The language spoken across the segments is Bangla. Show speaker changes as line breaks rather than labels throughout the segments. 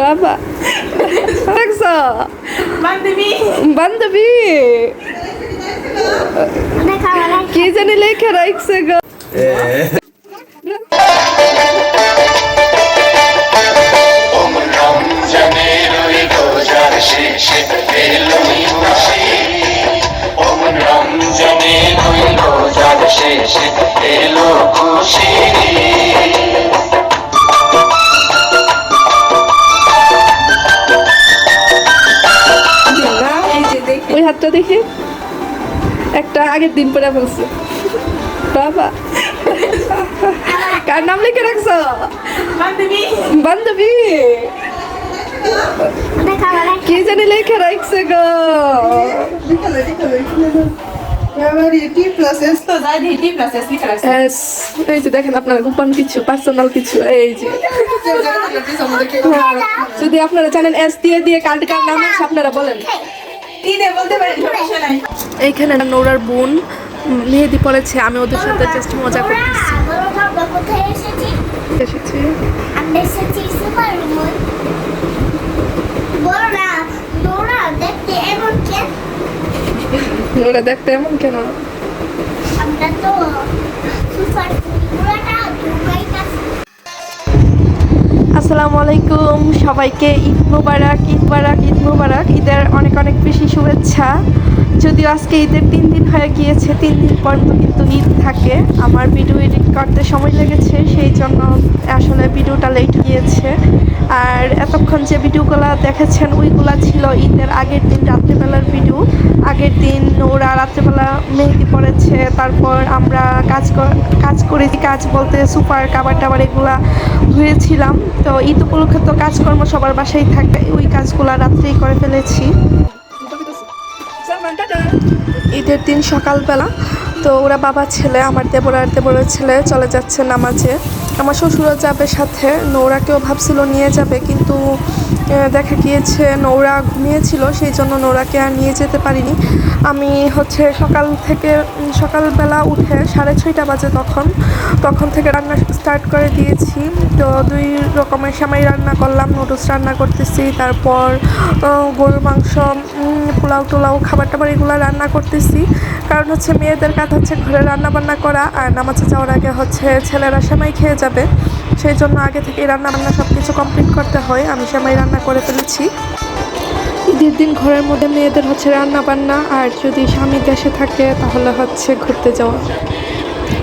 বাবা। দেখছ?
বান্ধবী।
বান্ধবী। কি জানি লেখা রাখছে গো।
শেষে এলো খুশি
হাতটা দেখি একটা আগের দিন পরে ফেলছে। বাবা। কার নাম লিখে রাখছো?
বান্ধবী।
বান্ধবী। কি জানি লেখা রাখছে গো।
টি প্লাস এস তো যাই দিই টি প্লাস এস লিখা রাখছে
Yes, এই যে দেখেন আপনার গোপন কিছু পার্সোনাল কিছু এই যে। যদি আপনারা জানেন এস দিয়ে দিয়ে কার্ড কার নাম আপনারা বলেন। এইখানে নোরার বোন মেহেদি পড়েছে আমি ওদের সাথে জাস্ট মজা করতেছি।
এসেছি? দেখতে এমন কেন?
নোরা দেখতে এমন কেন?
আমরা তো সুপার
আসসালামু আলাইকুম সবাইকে ঈদ মুবারক, ঈদ মুবারক ঈদ মুবারক। ঈদের অনেক অনেক বেশি শুভেচ্ছা। যদিও আজকে ঈদের তিন দিন হয়ে গিয়েছে, তিন দিন পর্যন্ত কিন্তু ঈদ থাকে। আমার ভিডিও এডিট করতে সময় লেগেছে, সেই জন্য আসলে ভিডিওটা লেট গিয়েছে। আর এতক্ষণ যে ভিডিওগুলো দেখেছেন, ওইগুলা ছিল ঈদের আগের দিন রাত্রেবেলার ভিডিও। আগের দিন ওরা রাত্রেবেলা মেহেদি পড়েছে তারপর আমরা কাজ কাজ করেছি, কাজ বলতে সুপার কাবার টাবার এগুলা ধুয়েছিলাম। তো ঈদ উপলক্ষে তো কাজকর্ম সবার বাসায় থাকে। ওই কাজগুলো রাত্রেই করে ফেলেছি। ঈদের দিন সকালবেলা, তো ওরা বাবা ছেলে, আমার দেবর দেবরের ছেলে চলে যাচ্ছে নামাজে। আমার শ্বশুরও যাবে সাথে, নৌরাকেও ভাবছিল নিয়ে যাবে, কিন্তু দেখা গিয়েছে নৌরা ঘুমিয়েছিল, সেই জন্য নৌরাকে আর নিয়ে যেতে পারিনি। আমি হচ্ছে সকাল থেকে সকালবেলা উঠে সাড়ে ছয়টা বাজে তখন তখন থেকে রান্না স্টার্ট করে দিয়েছি। তো দুই রকমের সামাই রান্না করলাম নুডলস রান্না করতেছি, তারপর গরুর মাংস পোলাও টোলাও, খাবার টাবার এগুলো রান্না করতেছি। কারণ হচ্ছে মেয়েদের কাজ হচ্ছে ঘরে রান্না বান্না করা, আর নামাজে যাওয়ার আগে হচ্ছে ছেলেরা সেমাই খেয়ে যাবে। সেই জন্য আগে থেকে রান্না বান্না সব কিছু কমপ্লিট করতে হয়। আমি সেমাই রান্না করে ফেলেছি। ঈদের দিন ঘরের মধ্যে মেয়েদের হচ্ছে রান্না বান্না আর যদি স্বামী দেশে থাকে তাহলে হচ্ছে ঘুরতে যাওয়া।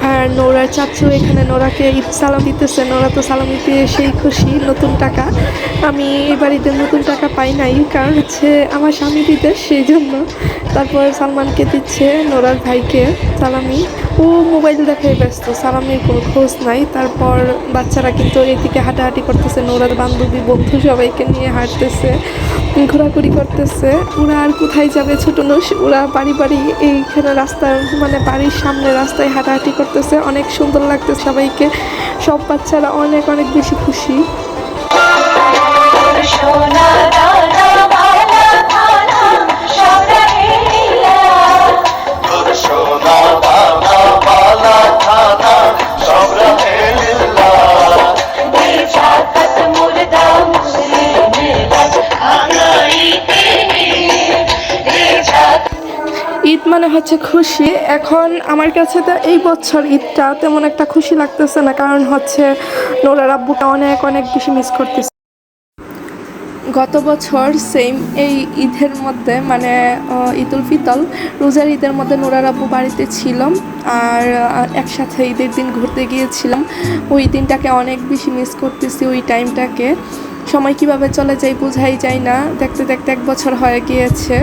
আর নোরার চাচু এখানে নোরাকে ঈদ সালাম দিতেছে। নোরা তো সালাম দিতে সেই খুশি, নতুন টাকা। আমি এবার ঈদের নতুন টাকা পাই নাই, কারণ হচ্ছে আমার স্বামী দিতে সেই জন্য তারপর সালমানকে দিচ্ছে, নোরার ভাইকে সালামি। ও মোবাইল দেখায় ব্যস্ত, সালামির কোনো খোঁজ নাই। তারপর বাচ্চারা কিন্তু এদিকে হাঁটাহাঁটি করতেছে, নোরার বান্ধবী, বন্ধু সবাইকে নিয়ে হাঁটতেছে, ঘোরাঘুরি করতেছে। ওরা আর কোথায় যাবে ছোট নোস ওরা বাড়ি বাড়ি এইখানে রাস্তার মানে বাড়ির সামনে রাস্তায় হাঁটাহাঁটি করতেছে অনেক সুন্দর লাগতেছে সবাইকে। সব বাচ্চারা অনেক অনেক বেশি খুশি। হচ্ছে খুশি। এখন আমার কাছে তো এই বছর ঈদটা তেমন একটা খুশি লাগতেছে না, কারণ হচ্ছে নোরার আব্বুটা অনেক অনেক বেশি মিস করতেছে। গত বছর সেম এই ঈদের মধ্যে মানে ঈদুল ফিতর, রোজার ঈদের মধ্যে নোরার আব্বু বাড়িতে ছিলাম আর একসাথে ঈদের দিন ঘুরতে গিয়েছিলাম। ওই দিনটাকে অনেক বেশি মিস করতেছি ওই টাইমটাকে সময় কীভাবে চলে যায় বোঝাই যায় না। দেখতে দেখতে এক বছর হয়ে গিয়েছে।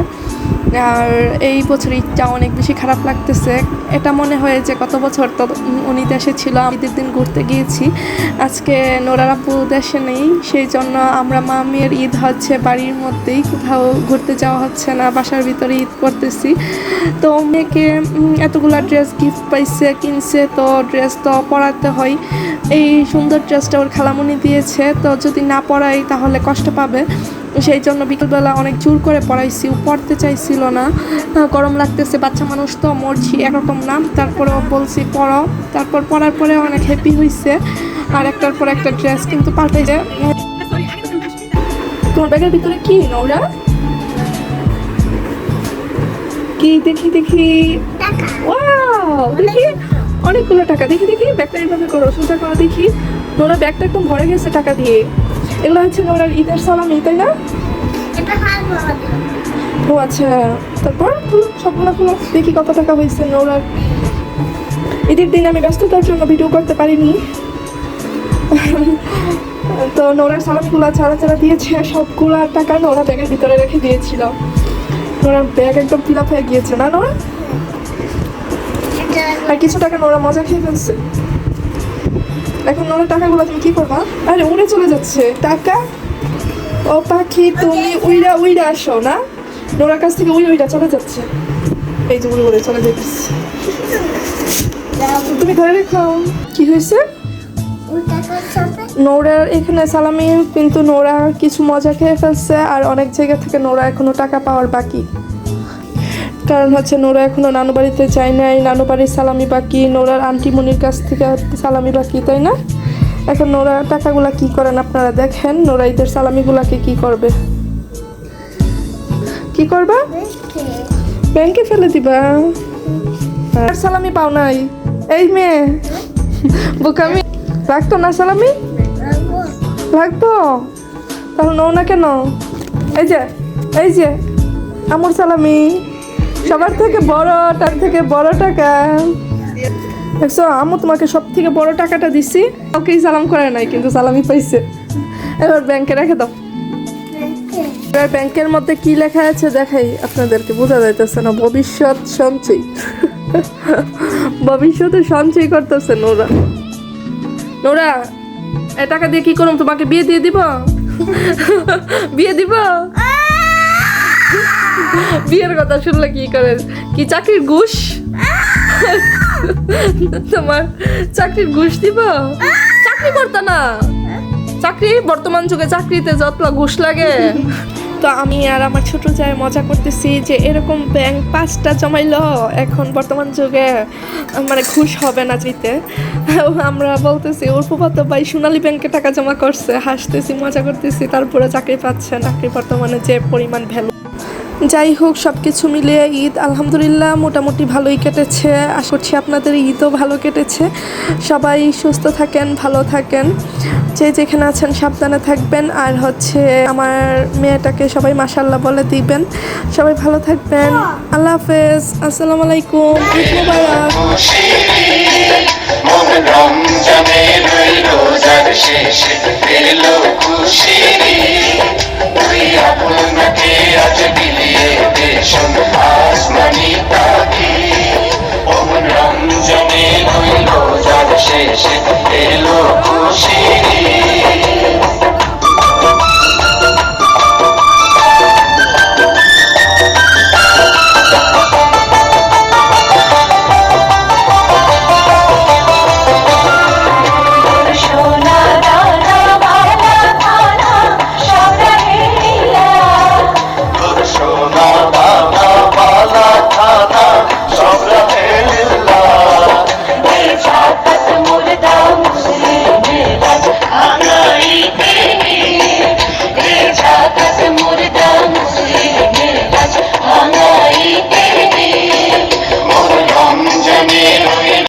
আর এই বছর ঈদটা অনেক বেশি খারাপ লাগতেছে। এটা মনে হয় যে গত বছর তো উনি দেশে ছিল ঈদের দিন ঘুরতে গিয়েছি। আজকে নোরার আপু দেশে নেই, সেই জন্য আমরা মামির ঈদ হচ্ছে, বাড়ির মধ্যেই কোথাও ঘুরতে যাওয়া হচ্ছে না, বাসার ভিতরে ঈদ করতেছি। তো মেয়েকে এতগুলা ড্রেস গিফট পাইছে, কিনছে, তো ড্রেস তো পরাতে হয়। এই সুন্দর ড্রেসটা ওর খালামুনি দিয়েছে, তো যদি না পরাই তাহলে কষ্ট পাবে। সেই জন্য বিকেলবেলা অনেক জোর করে পড়াইছি পড়তে চাইছিল না। গরম লাগতেছে বাচ্চা মানুষ তো মরছি একরকম নাম তারপরে বলছি পড়ো তারপর পড়ার পরে অনেক হ্যাপি হয়েছে আর একটার পর একটা ড্রেস কিন্তু পাল্টে যায়। তোমার ব্যাগের ভিতরে কি নোরা কি দেখি দেখি। দেখি। অনেকগুলো টাকা। দেখি দেখি। ব্যাগটা এইভাবে করো সোজা করো দেখি। নোরা ব্যাগটা একদম ভরে গেছে টাকা দিয়ে। এগুলো হচ্ছে নোরার ঈদের সালামি তাই না? ও আচ্ছা তারপর? সবগুলো দেখি কত টাকা হয়েছে নোরার? ঈদের দিন আমি ব্যস্ততার জন্য ভিডিও করতে পারিনি। তো নোরার সালামিগুলো ছাড়া ছাড়া দিয়েছে সবগুলো টাকা নোরা ব্যাগের ভিতরে রেখে দিয়েছিল। নোরার ব্যাগ একদম ফিল আপ হয়ে গিয়েছে না নোরা? আর কিছু টাকা নোরা মজা খেয়ে ফেলছে? এখন নোরা টাকাগুলো তুমি কি করবা? আরে, উড়ে চলে যাচ্ছে। টাকা? ও পাখি, তুমি উইরা উইরা আসো, না? নোরার কাছ থেকে উইরা উইরা চলে যাচ্ছে। এই যে উড়ে উড়ে চলে যাচ্ছে তুমি ধরে রেখো। কি হয়েছে? নোরার এখানে সালামি, কিন্তু নোরা কিছু মজা খেয়ে ফেলছে, আর অনেক জায়গা থেকে নোরা এখনও টাকা পাওয়ার বাকি। কারণ হচ্ছে নোরা এখনও নানু বাড়িতে যায় নাই। নানু বাড়ির সালামি বাকি, নোরার আন্টি মনির কাছ থেকে সালামি বাকি, তাই না? এখন নোরা টাকাগুলা কি করেন আপনারা দেখেন, নোরা ঈদের সালামিগুলাকে কি করবে? কি করবা? ব্যাংকে ফেলে দিবা। আর সালামি পাও নাই। এই মেয়ে, বোকামি। রাখতো না সালামি?
রাখব
লাগতো তাহলে নও না কেন? এই যে এই যে, আমার সালামি। সবার থেকে বড় তার থেকে বড় টাকা। দেখছ আমু তোমাকে সব থেকে বড় টাকাটা দিছি। ওকেই সালাম করে নাই, কিন্তু সালামি পাইছে। এবার ব্যাংকে রেখে দাও। এবার ব্যাংকের মধ্যে কি লেখা আছে দেখাই, আপনাদেরকে বোঝা যাইতেছে না। ভবিষ্যৎ সঞ্চয়। ভবিষ্যতে সঞ্চয় করতেছে নোরা। নোরা এই টাকা দিয়ে কি করুম? তোমাকে বিয়ে দিয়ে দিব? বিয়ে দিব? বিয়ের কথা শুনলে কি করে? কি চাকরির ঘুষ? তোমার চাকরির ঘুষ দিব? চাকরি করতে না। চাকরি? বর্তমান যুগে চাকরিতে যতলা ঘুষ লাগে। তো আমি আর আমার ছোট যায় মজা করতেছি যে এরকম ব্যাংক পাঁচটা জমাইল, এখন বর্তমান যুগে মানে ঘুষ হবে না জিতে। আমরা বলতেছি ওর ফুফাতো ভাই, সোনালী ব্যাংকে টাকা জমা করছে। হাসতেছি, মজা করতেছি, তারপরে চাকরি পাচ্ছে, চাকরি বর্তমানে যে পরিমাণ ভ্যালু যাই হোক সব কিছু মিলিয়ে ঈদ, আলহামদুলিল্লাহ, মোটামুটি ভালোই কেটেছে। আশা করছি আপনাদের ঈদও ভালো কেটেছে। সবাই সুস্থ থাকেন, ভালো থাকেন। যে যেখানে আছেন সাবধানে থাকবেন। আর হচ্ছে আমার মেয়েটাকে সবাই মাসাল্লাহ বলে দিবেন। সবাই ভালো থাকবেন। আল্লাহ হাফেজ। আসসালামু আলাইকুম।
রমজানের ওই রোজার শেষে পেল খুশি তুই আপনাকে আজ বিলিয়ে দেশ